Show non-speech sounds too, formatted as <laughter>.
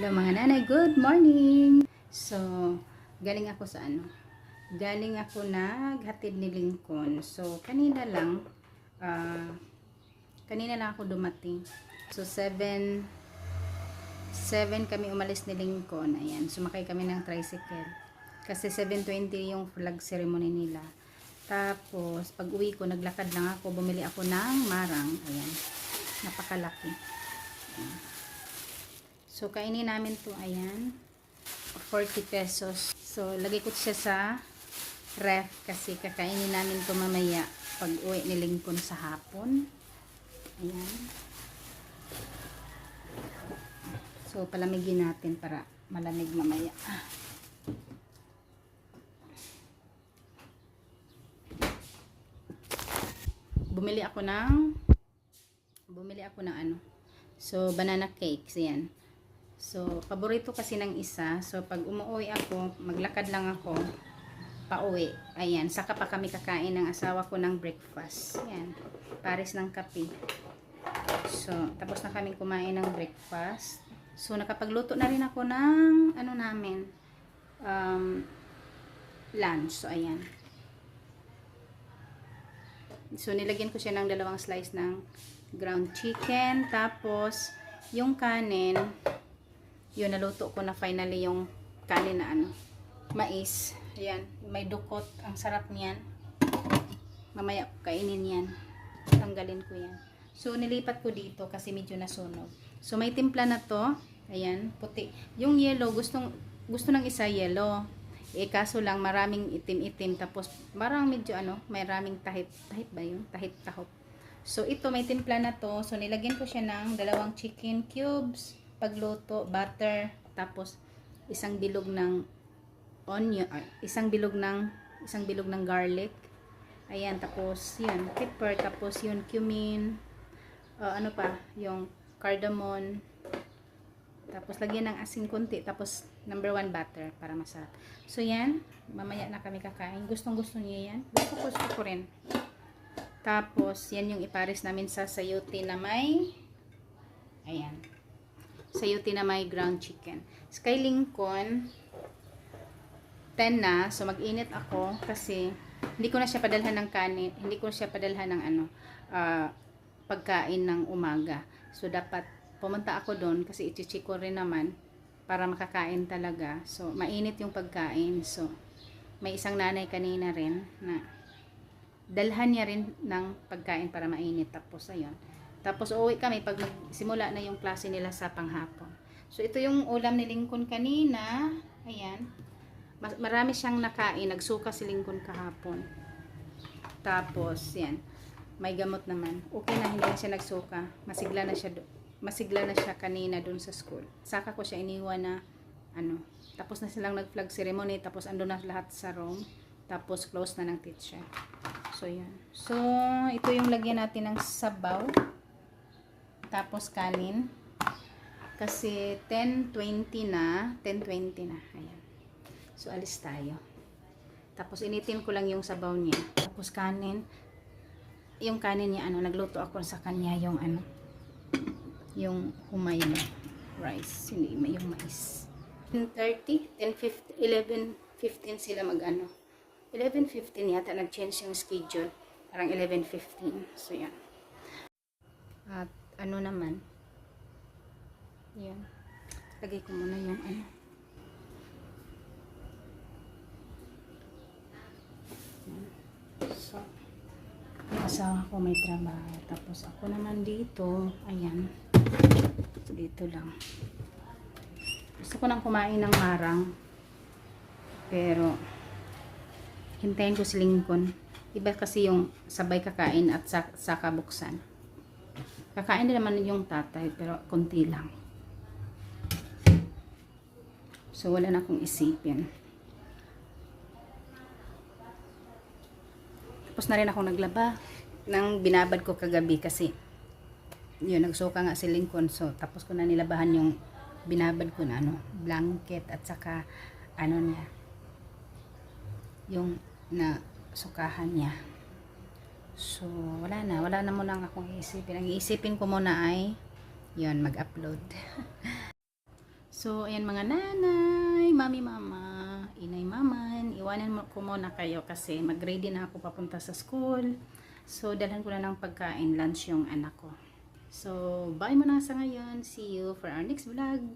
Hello mga nanay, good morning! So, galing ako sa ano? Galing ako naghatid ni Lincoln. So, kanina lang, ah, kanina lang ako dumating. So, 7, 7 kami umalis ni Lincoln. Ayan, sumakay kami ng tricycle. Kasi 7.20 yung flag ceremony nila. Tapos, pag uwi ko, naglakad lang ako. Bumili ako ng marang. Ayan, napakalaki. So, kainin namin to ayan. 40 pesos. So, lagay ko siya sa ref kasi kakainin namin to mamaya pag uwi ni Lincoln sa hapon. Ayan. So, palamigin natin para malamig mamaya. Bumili ako ng bumili ako ng ano. So, banana cakes. Ayan. So, paborito kasi ng isa. So, pag umuwi ako, maglakad lang ako, pauwi. Ayan, saka pa kami kakain ng asawa ko ng breakfast. Ayan, pares ng kape. So, tapos na kami kumain ng breakfast. So, nakapagluto na rin ako ng, ano namin, um, lunch. So, ayan. So, nilagyan ko siya ng dalawang slice ng ground chicken. Tapos, yung kanin, yun, naluto ko na finally yung kanin na ano, mais. Ayan, may dukot. Ang sarap niyan. Mamaya kainin yan. Tanggalin ko yan. So, nilipat ko dito kasi medyo nasunog. So, may timpla na to. Ayan, puti. Yung yellow, gustong, gusto ng isa yellow. Eh, kaso lang maraming itim-itim. Tapos, parang medyo ano, may maraming tahip. Tahip ba yun? Tahip-tahop. So, ito, may timpla na to. So, nilagyan ko siya ng dalawang chicken cubes pagluto, butter, tapos isang bilog ng onion, isang bilog ng isang bilog ng garlic. Ayan, tapos yun, pepper, tapos yun cumin, uh, ano pa, yung cardamom, tapos lagyan ng asin konti, tapos number one butter para masarap. So yan, mamaya na kami kakain. Gustong gusto niyo yan? Gusto ko, gusto ko rin. Tapos, yan yung ipares namin sa sayote na may sayuti na may ground chicken. Sky Lincoln, 10 na. So, mag-init ako kasi hindi ko na siya padalhan ng kanin. Hindi ko siya padalhan ng ano, uh, pagkain ng umaga. So, dapat pumunta ako doon kasi ichichi ko rin naman para makakain talaga. So, mainit yung pagkain. So, may isang nanay kanina rin na dalhan niya rin ng pagkain para mainit. Tapos, ayun tapos uuwi kami pag simula na yung klase nila sa panghapon. So ito yung ulam ni Lincoln kanina. Ayan. Marami siyang nakain. Nagsuka si Lincoln kahapon. Tapos yan. May gamot naman. Okay na hindi siya nagsuka. Masigla na siya masigla na siya kanina dun sa school. Saka ko siya iniwan na ano. Tapos na silang nag-flag ceremony. Tapos ando na lahat sa room. Tapos close na ng teacher. So yan. So ito yung lagyan natin ng sabaw. Tapos kanin. Kasi 10.20 na. 10.20 na. Ayan. So, alis tayo. Tapos, initin ko lang yung sabaw niya. Tapos, kanin. Yung kanin niya, ano, nagluto ako sa kanya yung, ano, yung humay na rice. Hindi, yung mais. 10.30, 10.15, 11.15 sila mag, ano, 11.15 yata nag-change yung schedule. Parang 11.15. So, yan. At, ano naman? Yan. Lagay ko muna yung ano. So asawa ko may trabaho. Tapos ako naman dito. Ayan. Dito lang. Gusto ko nang kumain ng marang. Pero hintayin ko si Lincoln. Iba kasi yung sabay kakain at saka buksan Kakain din naman yung tatay, pero konti lang. So, wala na akong isipin. Tapos na rin ako naglaba ng binabad ko kagabi kasi yun, nagsuka nga si Lincoln. So, tapos ko na nilabahan yung binabad ko na ano, blanket at saka ano niya, yung na sukahan niya. So, wala na. Wala na muna akong isipin. Ang iisipin ko muna ay, yun, mag-upload. <laughs> So, ayan mga nanay, mami mama, inay maman, iwanan mo ko muna kayo kasi mag-ready na ako papunta sa school. So, dalhan ko na ng pagkain, lunch yung anak ko. So, bye muna sa ngayon. See you for our next vlog.